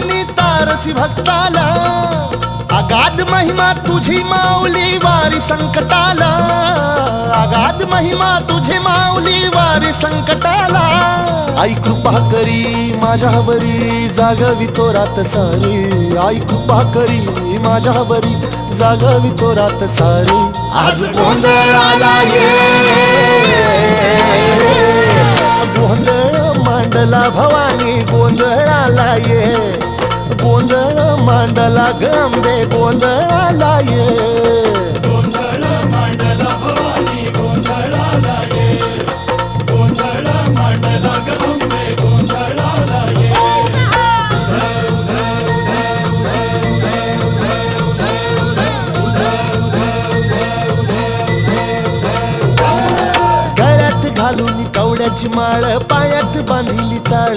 मी तारसी भक्ताला अगाध महिमा तुझी माऊली वारी संकटाला अगाध महिमा तुझी माऊली वारी संकटाला. आई कृपा करी माझ्यावरी जागवी तो रात सारी. आई कृपा करी माझ्यावरी जागवी तो रात सारी. आज गोंधळाला ये. गोंधळ मांडला भवानी गोंधळाला ये. गोंधळ मांडला गंबे गोंधळाला ये. गळ्यात घालून कवड्याची माळ पायात बांधिली चाळ.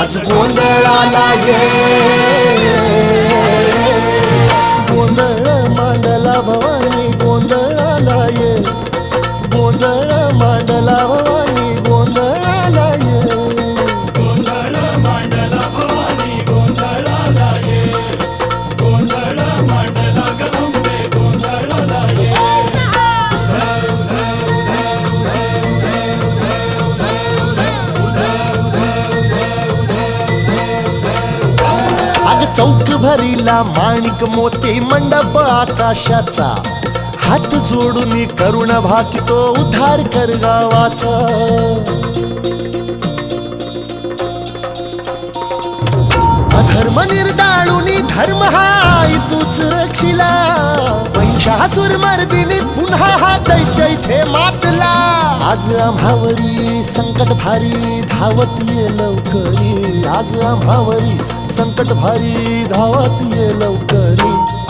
आज गोंधळाला ये. मोती मंडप आकाशाचा. हात जोडून करुण भाकितो उद्धार कर गावाचा. अधर्म निर्दाळून धर्म हा तूच रक्षिला. महिषासुर मर्दिनी पुन्हा हा दैत्य इथे मातला. आज आम्हावरी संकट भारी धावत ये लवकरी. आज आम्हावरी संकट भारी धावत ये लवकर.